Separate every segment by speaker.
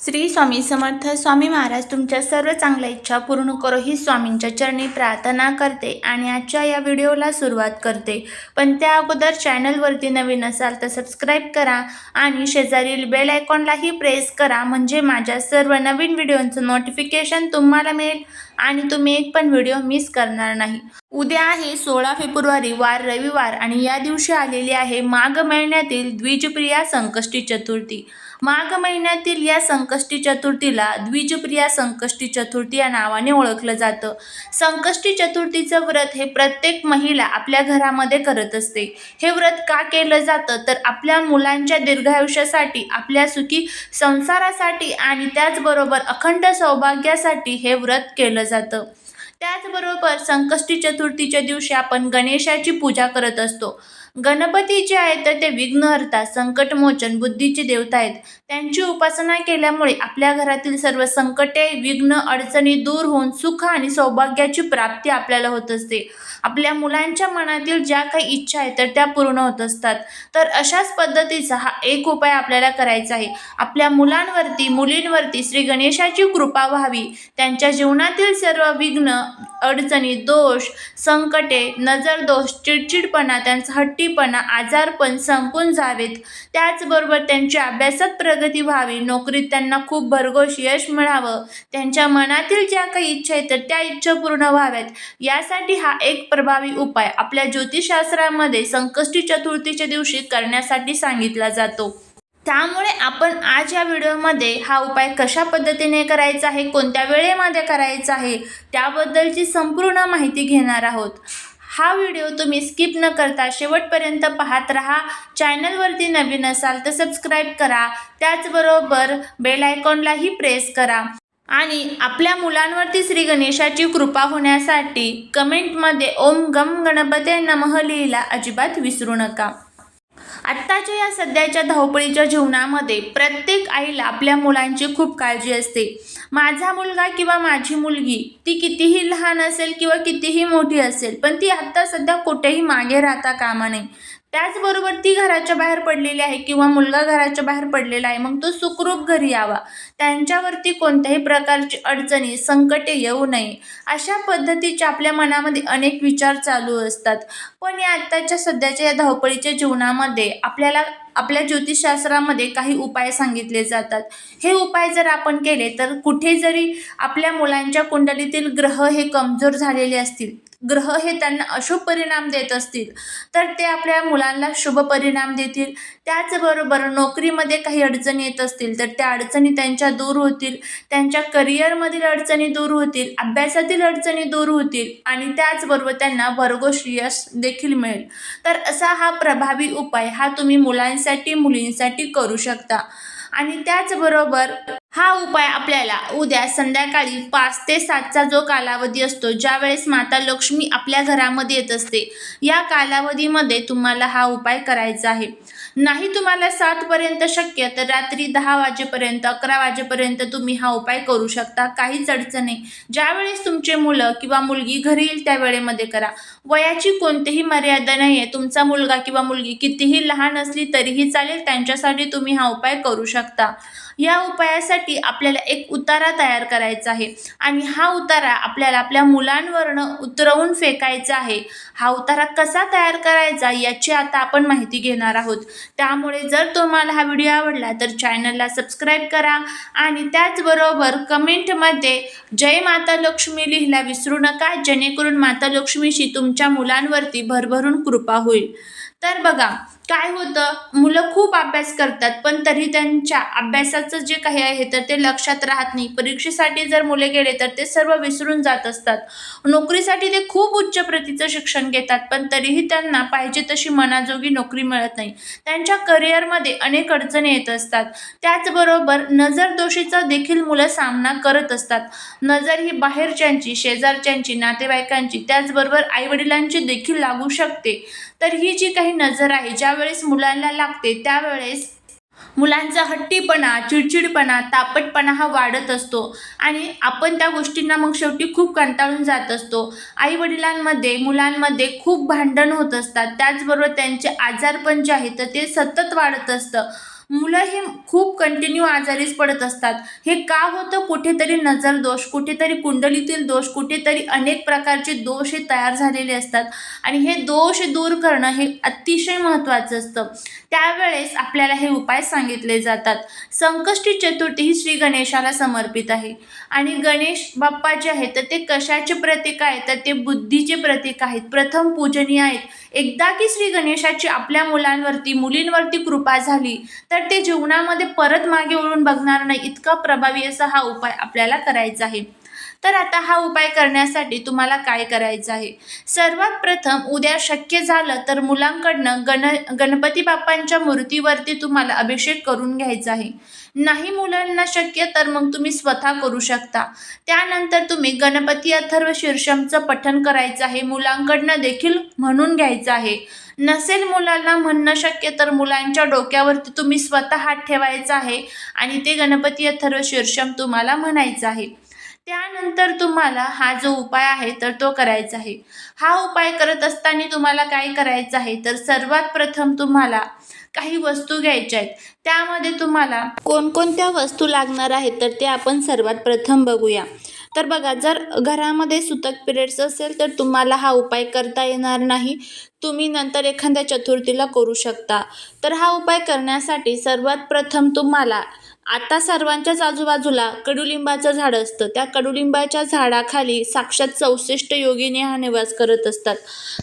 Speaker 1: श्री स्वामी समर्थ स्वामी महाराज तुमच्या सर्व चांगल्या इच्छा पूर्ण करो ही स्वामींच्या चरणी प्रार्थना करते आणि आजच्या या व्हिडिओला सुरुवात करते. पण त्या अगोदर चॅनलवरती नवीन असाल तर सबस्क्राईब करा आणि शेजारील बेल आयकॉनलाही प्रेस करा म्हणजे माझ्या सर्व नवीन व्हिडिओंचं नोटिफिकेशन तुम्हाला मिळेल आणि तुम्ही एक पण व्हिडिओ मिस करणार नाही. उद्या आहे सोळा फेब्रुवारी वार रविवार आणि या दिवशी आलेली आहे माघ महिन्यातील द्विजप्रिया संकष्टी चतुर्थी. माघ महिन्यातील या संकष्टी चतुर्थीला द्विजप्रिया संकष्टी चतुर्थी या नावाने ओळखलं जातं. संकष्टी चतुर्थीचं व्रत हे प्रत्येक महिला आपल्या घरामध्ये करत असते. हे व्रत का केलं जातं? तर आपल्या मुलांच्या दीर्घायुष्यासाठी आपल्या सुखी संसारासाठी आणि त्याचबरोबर अखंड सौभाग्यासाठी हे व्रत केलं जातं. त्याचबरोबर संकष्टी चतुर्थीच्या दिवशी आपण गणेशाची पूजा करत असतो. गणपती जे आहेत तर ते विघ्नहर्ता संकटमोचन बुद्धीचे देवता आहेत. त्यांची उपासना केल्यामुळे आपल्या घरातील सर्व संकटे विघ्न अडचणी दूर होऊन सुख आणि सौभाग्याची प्राप्ती आपल्याला होत असते. आपल्या मुलांच्या मनातील ज्या काही इच्छा आहेत तर त्या पूर्ण होत असतात. तर अशाच पद्धतीचा हा एक उपाय आपल्याला करायचा आहे. आपल्या मुलांवरती मुलींवरती श्री गणेशाची कृपा व्हावी. त्यांच्या जीवनातील सर्व विघ्न अडचणी दोष संकटे नजर दोष चिडचिडपणा त्यांचा हट्टीपणा आजारपण संपून जावेत. त्याचबरोबर त्यांच्या अभ्यासात प्रगती व्हावी. नोकरीत त्यांना खूप भरघोष यश मिळावं. त्यांच्या मनातील ज्या काही इच्छा आहेत त्या इच्छा पूर्ण व्हाव्यात. यासाठी हा एक प्रभावी उपाय आपल्या ज्योतिषशास्त्रामध्ये संकष्टी चतुर्थीच्या दिवशी करण्यासाठी सांगितला जातो. त्यामुळे आपण आज या व्हिडिओमध्ये हा उपाय कशा पद्धतीने करायचा आहे कोणत्या वेळेमध्ये करायचा आहे त्याबद्दलची संपूर्ण माहिती घेणार आहोत. हा व्हिडिओ तुम्ही स्किप न करता शेवटपर्यंत पाहत राहा. चॅनलवरती नवीन असाल तर सबस्क्राईब करा. त्याचबरोबर बेल आयकॉनलाही प्रेस करा. आणि आपल्या मुलांवरती श्री गणेशाची कृपा होण्यासाठी कमेंटमध्ये ओम गम गणपते नमः लिहिला अजिबात विसरू नका. आत्ताच्या या सध्याच्या धावपळीच्या जीवनामध्ये प्रत्येक आईला आपल्या मुलांची खूप काळजी असते. माझा मुलगा किंवा माझी मुलगी ती कितीही लहान असेल किंवा कितीही मोठी असेल पण ती आत्ता सध्या कुठेही मागे राहता कामा नये. त्याचबरोबर ती घराच्या बाहेर पडलेली आहे किंवा मुलगा घराच्या बाहेर पडलेला आहे मग तो सुखरूप घरी यावा. त्यांच्यावरती कोणत्याही प्रकारची अडचणी संकटे येऊ नये. अशा पद्धतीच्या आपल्या मनामध्ये अनेक विचार चालू असतात. पण या आत्ताच्या सध्याच्या या धावपळीच्या जीवनामध्ये आपल्याला आपल्या ज्योतिषशास्त्रामध्ये काही उपाय सांगितले जातात. हे उपाय जर आपण केले तर कुठे जरी आपल्या मुलांच्या कुंडलीतील ग्रह हे कमजोर झालेले असतील ग्रह हे त्यांना अशुभ परिणाम देत असतील तर ते आपल्या मुलांना शुभ परिणाम देतील. त्याचबरोबर नोकरीमध्ये काही अडचणी येत असतील तर त्या अडचणी त्यांच्या दूर होतील. त्यांच्या करिअरमधील अडचणी दूर होतील अभ्यासातील अडचणी दूर होतील आणि त्याचबरोबर त्यांना भरघोष यश देखील मिळेल. तर असा हा प्रभावी उपाय हा तुम्ही मुलांसाठी मुलींसाठी करू शकता. आणि त्याचबरोबर हा उपाय आपल्याला उद्या संध्याकाळी पाच ते सातचा जो कालावधी असतो ज्यावेळेस माता लक्ष्मी आपल्या घरामध्ये येत असते या कालावधीमध्ये तुम्हाला हा उपाय करायचा आहे. नाही तुम्हाला सातपर्यंत शक्य तर रात्री दहा वाजेपर्यंत अकरा वाजेपर्यंत तुम्ही हा उपाय करू शकता. काहीच अडचण नाही. ज्यावेळेस तुमचे मुलं किंवा मुलगी घरी येईल त्या वेळेमध्ये करा. वयाची कोणतीही मर्यादा नाही आहे तुमचा मुलगा किंवा मुलगी कितीही लहान असली तरीही चालेल त्यांच्यासाठी तुम्ही हा उपाय करू शकता. या उपायासाठी आपल्याला एक उतारा तयार करायचा आहे. आणि हा उतारा आपल्याला आपल्या मुलांवरनं उतरवून फेकायचा आहे. हा उतारा कसा तयार करायचा याची आता आपण माहिती घेणार आहोत. त्यामुळे जर तुम्हाला हा व्हिडिओ आवडला तर चॅनलला सबस्क्राईब करा आणि त्याचबरोबर कमेंटमध्ये जय माता लक्ष्मी लिहिला विसरू नका जेणेकरून माता लक्ष्मीशी तुमच्या मुलांवरती भरभरून कृपा होईल. तर बघा काय होतं? मुलं खूप अभ्यास करतात पण तरी त्यांच्या अभ्यासाचं जे काही आहे तर ते लक्षात राहत नाही. परीक्षेसाठी जर मुले गेले तर ते सर्व विसरून जात असतात. नोकरीसाठी ते खूप उच्च प्रतीचं शिक्षण घेतात पण तरीही त्यांना पाहिजे तशी मनाजोगी नोकरी मिळत नाही. त्यांच्या करिअरमध्ये अनेक अडचणी येत असतात. त्याचबरोबर नजरदोषीचा देखील मुलं सामना करत असतात. नजर ही बाहेरच्यांची शेजारच्यांची नातेवाईकांची त्याचबरोबर आईवडिलांची देखील लागू शकते. तर ही जी काही नजर आहे ज्या ज्यावेळेस मुलांना लागते त्यावेळेस मुलांचा हट्टीपणा चिडचिडपणा तापटपणा हा वाढत असतो. आणि आपण त्या गोष्टींना मग शेवटी खूप कंटाळून जात असतो. आई वडिलांमध्ये मुलांमध्ये खूप भांडण होत असतात. त्याचबरोबर त्यांचे आजारपण जे आहे तर ते सतत वाढत असतं. मुलं हे खूप कंटिन्यू आजारीच पडत असतात. हे का होतं? कुठेतरी नजर दोष कुठेतरी कुंडलीतील दोष कुठेतरी अनेक प्रकारचे दोष हे तयार झालेले असतात. आणि हे दोष दूर करणं हे अतिशय महत्त्वाचं असतं. त्यावेळेस आपल्याला हे उपाय सांगितले जातात. संकष्टी चतुर्थी ही श्री गणेशाला समर्पित आहे. आणि गणेश बाप्पा जे आहेत तर ते कशाचे प्रतीक आहेत? तर ते बुद्धीचे प्रतीक आहेत. प्रथम पूजनीय आहेत. एकदा की श्री गणेशाची आपल्या मुलांवरती मुलींवरती कृपा झाली तर तर ते जीवनामध्ये परत मागे वळून बघणार नाही इतका प्रभावी असा हा उपाय आपल्याला करायचा आहे. तर आता हा उपाय करण्यासाठी तुम्हाला काय करायचं आहे? सर्वात प्रथम उद्या शक्य झालं तर मुलांकडनं गण गणपती बाप्पांच्या मूर्तीवरती तुम्हाला अभिषेक करून घ्यायचा आहे. नाही मुलांना शक्य तर मग तुम्ही स्वतः करू शकता. त्यानंतर तुम्ही गणपती अथर्व शीर्षमचं पठण करायचं आहे. मुलांकडनं देखील म्हणून घ्यायचं आहे. नसेल मुलांना म्हणणं शक्य तर मुलांच्या डोक्यावरती तुम्ही स्वतः हात ठेवायचा आहे आणि ते गणपती अथर्व शीर्षम तुम्हाला म्हणायचं आहे. त्यानंतर तुम्हाला हा जो उपाय आहे तर तो करायचा आहे. हा उपाय करत असताना तुम्हाला काय करायचं आहे? तर सर्वात प्रथम तुम्हाला काही वस्तू घ्यायच्या आहेत. त्यामध्ये तुम्हाला कोणकोणत्या वस्तू लागणार आहेत तर ते आपण सर्वात प्रथम बघूया. तर बघा जर घरामध्ये सुतक पिरियड्स असेल तर तुम्हाला हा उपाय करता येणार नाही. तुम्ही नंतर एखाद्या चतुर्थीला करू शकता. तर हा उपाय करण्यासाठी सर्वात प्रथम तुम्हाला आता सर्वांच्याच आजूबाजूला कडुलिंबाचं झाड असतं. त्या कडुलिंबाच्या झाडाखाली साक्षात चौसष्ट योगिनी हा निवास करत असतात.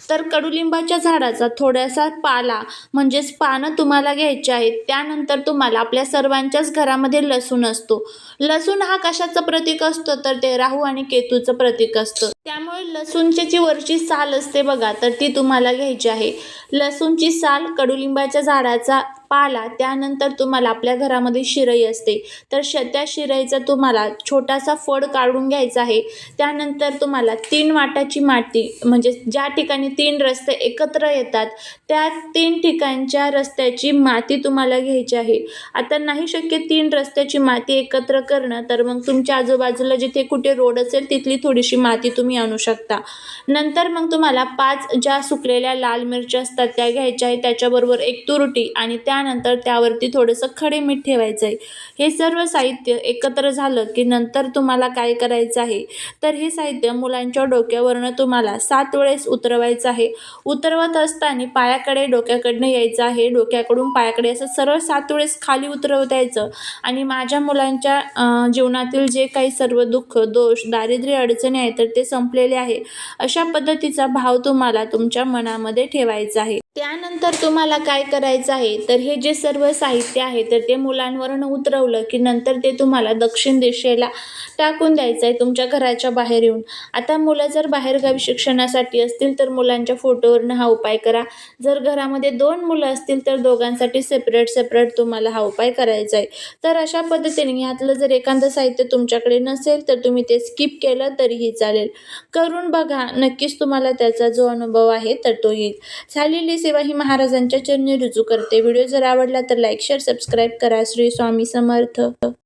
Speaker 1: तर कडुलिंबाच्या झाडाचा थोडासा पाला म्हणजेच पानं तुम्हाला घ्यायचे आहेत त्यानंतर तुम्हाला आपल्या सर्वांच्याच घरामध्ये लसूण असतो. लसूण हा कशाचं प्रतीक असतो? तर ते राहू आणि केतूचं प्रतीक असतं. त्यामुळे लसूणची जी वरची साल असते बघा तर ती तुम्हाला घ्यायची आहे. लसूणची साल कडुलिंबाच्या झाडाचा पाला त्यानंतर तुम्हाला आपल्या घरामध्ये शिरई असते. तर श त्या शिरईचा तुम्हाला छोटासा फड काढून घ्यायचा आहे. त्यानंतर तुम्हाला तीन वाटाची माती म्हणजे ज्या ठिकाणी तीन रस्ते एकत्र येतात त्या तीन ठिकाणच्या रस्त्याची माती तुम्हाला घ्यायची आहे. आता नाही शक्य तीन रस्त्याची माती एकत्र करणं तर मग तुमच्या आजूबाजूला जिथे कुठे रोड असेल तिथली थोडीशी माती तुम्ही तुम्ही आणू शकता. नंतर मग तुम्हाला पाच ज्या सुकलेल्या लाल मिरच्या असतात त्या घ्यायच्या आहे त्याच्याबरोबर एक तुरटी आणि त्यानंतर त्यावरती थोडंसं खडे मीठ ठेवायचं आहे. हे सर्व साहित्य एकत्र झालं की नंतर तुम्हाला काय करायचं आहे? तर हे साहित्य मुलांच्या डोक्यावरनं तुम्हाला सात वेळेस उतरवायचं आहे. उतरवत असताना पायाकडे डोक्याकडनं यायचं आहे. डोक्याकडून पायाकडे असं सरळ सात वेळेस खाली उतरवता यायचं. आणि माझ्या मुलांच्या जीवनातील जे काही सर्व दुःख दोष दारिद्र्य अडचणी आहेत तर ते संपलेले आहे. अशा पद्धतीचा भाव तुम्हाला तुमच्या मनामध्ये ठेवायचा आहे. त्यानंतर तुम्हाला काय करायचं आहे? तर हे जे सर्व साहित्य आहे तर ते मुलांवरनं उतरवलं की नंतर ते तुम्हाला दक्षिण दिशेला टाकून द्यायचं आहे तुमच्या घराच्या बाहेर येऊन. आता मुलं जर बाहेरगावी शिक्षणासाठी असतील तर मुलांच्या फोटोवरनं हा उपाय करा. जर घरामध्ये दोन मुलं असतील तर दोघांसाठी सेपरेट सेपरेट तुम्हाला हा उपाय करायचा आहे. तर अशा पद्धतीने ह्यातलं जर एखादं साहित्य तुमच्याकडे नसेल तर तुम्ही ते स्किप केलं तरीही चालेल. करून बघा नक्कीच तुम्हाला त्याचा जो अनुभव आहे तर तो येईल. झालेली सेवा ही महाराजांच्या चरणी रुजू करते. व्हिडिओ जर आवडला तर लाईक शेअर सबस्क्राईब करा. श्री स्वामी समर्थ.